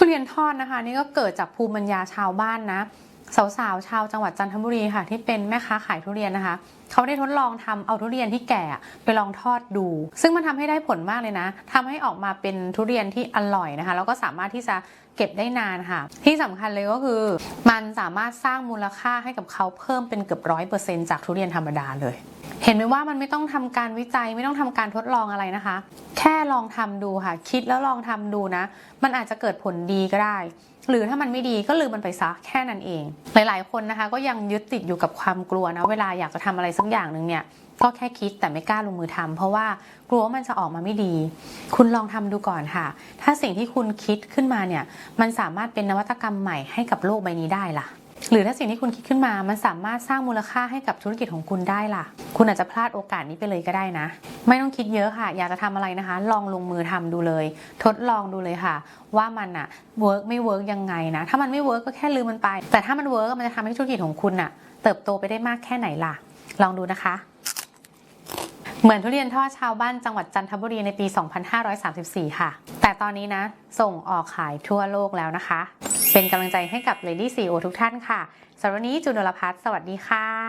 ทุเรียนทอดนะคะ นี่ก็เกิดจากภูมิปัญญาชาวบ้านนะ สาวๆชาวจังหวัดจันทบุรีค่ะ ที่เป็นแม่ค้าขายทุเรียนนะคะเขาได้ทดลองทำเอาทุเรียนที่แก่ไปลองทอดดู ซึ่งมันทำให้ได้ผลมากเลยนะทำให้ออกมาเป็นทุเรียนที่อร่อยนะคะแล้วก็สามารถที่จะเก็บได้นานค่ะ ที่สำคัญเลยก็คือ มันสามารถสร้างมูลค่าให้กับเขาเพิ่มเป็นเกือบร้อยเปอร์เซ็นต์จากทุเรียนธรรมดาเลย เห็นไหมว่ามันไม่ต้องทำการวิจัยไม่ต้องทำการทดลองอะไรนะคะ แค่ลองทำดูค่ะ คิดแล้วลองทำดูนะ มันอาจจะเกิดผลดีก็ได้ หรือถ้ามันไม่ดีก็ลืมมันไปซะแค่นั้นเองหลายๆ คนนะคะก็ยังยึดติดอยู่กับความกลัวนะเวลาอยากจะทำอะไรสักอย่างหนึ่งเนี่ยก็แค่คิดแต่ไม่กล้าลงมือทำเพราะว่ากลัวว่ามันจะออกมาไม่ดี คุณลองทำดูก่อนค่ะ ถ้าสิ่งที่คุณคิดขึ้นมาเนี่ยมันสามารถเป็นนวัตกรรมใหม่ให้กับโลกใบนี้ได้ล่ะ หรือถ้าสิ่งที่คุณคิดขึ้นมา มันสามารถสร้างมูลค่าให้กับธุรกิจของคุณได้ล่ะ คุณอาจจะพลาดโอกาสนี้ไปเลยก็ได้นะ ไม่ต้องคิดเยอะค่ะ อยากจะทำอะไรนะคะ ลองลงมือทำดูเลย ทดลองดูเลยค่ะ ว่ามันอะเวิร์กไม่เวิร์กยังไงนะ ถ้ามันไม่เวิร์กก็แค่ลืมมันไป แต่ถ้ามันเวิร์กมันจะทำให้ธุรกิจของคุณอะเติบโตไปได้มากแค่ไหนล่ะ ลองดูนะคะเหมือนทุเรียนทอดชาวบ้านจังหวัดจันทบุรีในปี 2534 ค่ะ แต่ตอนนี้นะ ส่งออกขายทั่วโลกแล้วนะคะ เป็นกำลังใจให้กับ Lady CEO ทุกท่านค่ะสำหรับวันนี้จุนลพัฒน์สวัสดีค่ะ